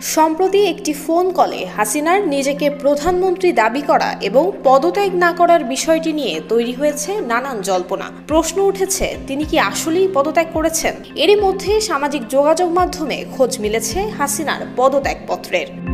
সম্প্রতি একটি ফোন কলে হাসিনার নিজেকে প্রধানমন্ত্রী দাবি করা এবং পদত্যাগ না করার বিষয়টি নিয়ে তৈরি হয়েছে নানান জল্পনা। প্রশ্ন উঠেছে, তিনি কি আসলেই পদত্যাগ করেছেন? এরই মধ্যে সামাজিক যোগাযোগ মাধ্যমে খোঁজ মিলেছে হাসিনার পদত্যাগপত্রের।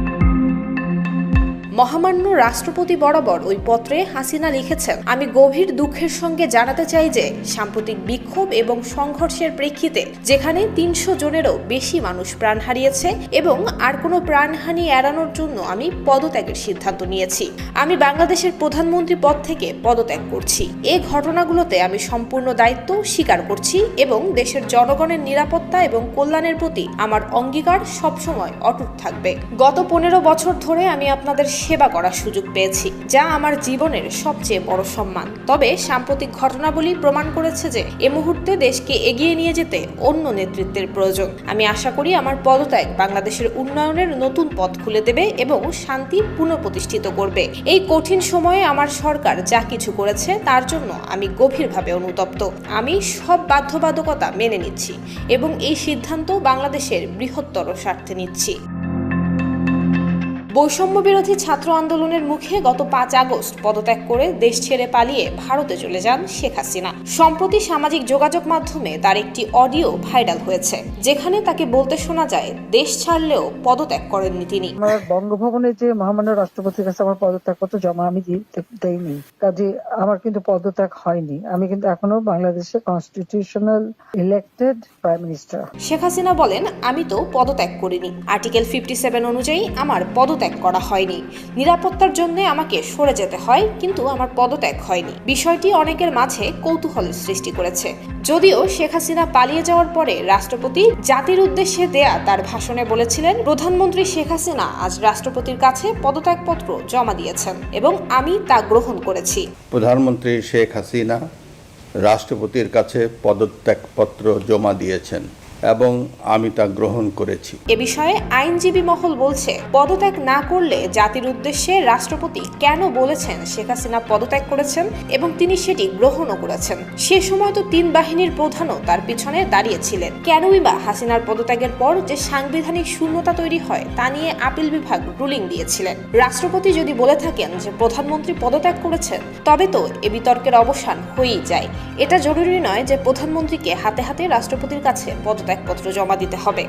মহামান্য রাষ্ট্রপতি বরাবর ওই পত্রে হাসিনা লিখেছেন, আমি গভীর দুঃখের সঙ্গে জানাতে চাই যে, সাম্প্রতিক বিক্ষোভ এবং সংঘর্ষের প্রেক্ষিতে যেখানে তিনশো জনেরও বেশি মানুষ প্রাণ হারিয়েছে এবং আর কোনো প্রাণহানি এড়ানোর জন্য আমি পদত্যাগের সিদ্ধান্ত নিয়েছি। আমি বাংলাদেশের প্রধানমন্ত্রী পদ থেকে পদত্যাগ করছি। এই ঘটনাগুলোতে আমি সম্পূর্ণ দায়িত্ব স্বীকার করছি এবং দেশের জনগণের নিরাপত্তা এবং কল্যাণের প্রতি আমার অঙ্গীকার সবসময় অটুট থাকবে। গত পনেরো বছর ধরে আমি আপনাদের সেবা করার সুযোগ পেয়েছি, যা আমার জীবনের সবচেয়ে বড় সম্মান। তবে সাম্প্রতিক ঘটনাবলী প্রমাণ করেছে যে, এ মুহূর্তে দেশকে এগিয়ে নিয়ে যেতে অন্য নেতৃত্বের প্রয়োজন। আমি আশা করি আমার পদত্যাগ বাংলাদেশের উন্নয়নের নতুন পথ খুলে দেবে এবং শান্তি পুনঃপ্রতিষ্ঠিত করবে। এই কঠিন সময়ে আমার সরকার যা কিছু করেছে, তার জন্য আমি গভীরভাবে অনুতপ্ত। আমি সব বাধ্যবাধকতা মেনে নিচ্ছি এবং এই সিদ্ধান্ত বাংলাদেশের বৃহত্তর স্বার্থে নিচ্ছি। বৈষম্য বিরোধী ছাত্র আন্দোলনের মুখে গত পাঁচ আগস্ট পদত্যাগ করে দেশ ছেড়ে পালিয়ে ভারতে চলে যান শেখ হাসিনা। সম্প্রতি সামাজিক যোগাযোগ মাধ্যমে তার একটি অডিও ভাইরাল হয়েছে যেখানে তাকে বলতে শোনা যায় দেশ ছাড়লেও পদত্যাগ করেননি তিনি। আমার বঙ্গভবনে যে মহামান্য রাষ্ট্রপতির কাছে আমার পদত্যাগপত্র জমা আমি দেইনি। কাজে আমার কিন্তু পদত্যাগ হয়নি। আমি কিন্তু এখনও বাংলাদেশের constitutional elected prime minister Sheikh Hasina বলেন আমি তো পদত্যাগ করিনি। আর্টিকেল ফিফটি সেভেন অনুযায়ী আমার পদত্যাগ করা হয়নি। নিরাপত্তার জন্য আমাকে সরে যেতে হয়, কিন্তু আমার পদত্যাগ হয়নি। বিষয়টি অনেকের মাঝে কৌতূহলের সৃষ্টি করেছে। যদিও শেখ হাসিনা পালিয়ে যাওয়ার পরে রাষ্ট্রপতি জাতির উদ্দেশ্যে দেয়া তার ভাষণে বলেছিলেন, প্রধানমন্ত্রী শেখ হাসিনা আজ রাষ্ট্রপতির কাছে পদত্যাগপত্র জমা দিয়েছেন এবং আমি তা গ্রহণ করেছি। প্রধানমন্ত্রী শেখ হাসিনা রাষ্ট্রপতির কাছে পদত্যাগপত্র জমা দিয়েছেন। এবং আমি তা গ্রহণ করেছি। এ বিষয়ে আইনজীবী মহল বলছে, পদত্যাগ না করলে জাতির উদ্দেশ্যে রাষ্ট্রপতি কেন বলেছেন শেখ হাসিনা পদত্যাগ করেছেন এবং তিনি সেটি গ্রহণও করেছেন? সে সময় তো তিন বাহিনীর প্রধানও তার পিছনে দাঁড়িয়েছিলেন। কেনই বা হাসিনার পদত্যাগের পর যে সাংবিধানিক শূন্যতা তৈরি হয়, তা নিয়ে আপিল বিভাগ রুলিং দিয়েছিলেন। রাষ্ট্রপতি যদি বলে থাকেন যে প্রধানমন্ত্রী পদত্যাগ করেছেন, তবে তো এ বিতর্কের অবসান হয়েই যায়। এটা জরুরি নয় যে প্রধানমন্ত্রীকে হাতে হাতে রাষ্ট্রপতির কাছে পদত্যাগপত্র জমা দিতে হবে।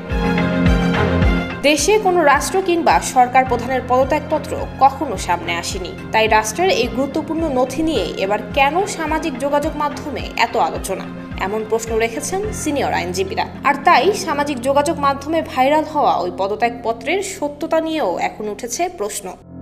দেশে কোনো রাষ্ট্র কিংবা সরকার প্রধানের পদত্যাগপত্র কখনো সামনে আসেনি। তাই রাষ্ট্রের এই গুরুত্বপূর্ণ নথি নিয়ে এবার কেন সামাজিক যোগাযোগ মাধ্যমে এত আলোচনা? এমন প্রশ্ন রেখেছেন সিনিয়র আইনজীবীরা। আর তাই সামাজিক যোগাযোগ মাধ্যমে ভাইরাল হওয়া ওই পদত্যাগপত্রের সত্যতা নিয়েও এখন উঠেছে প্রশ্ন।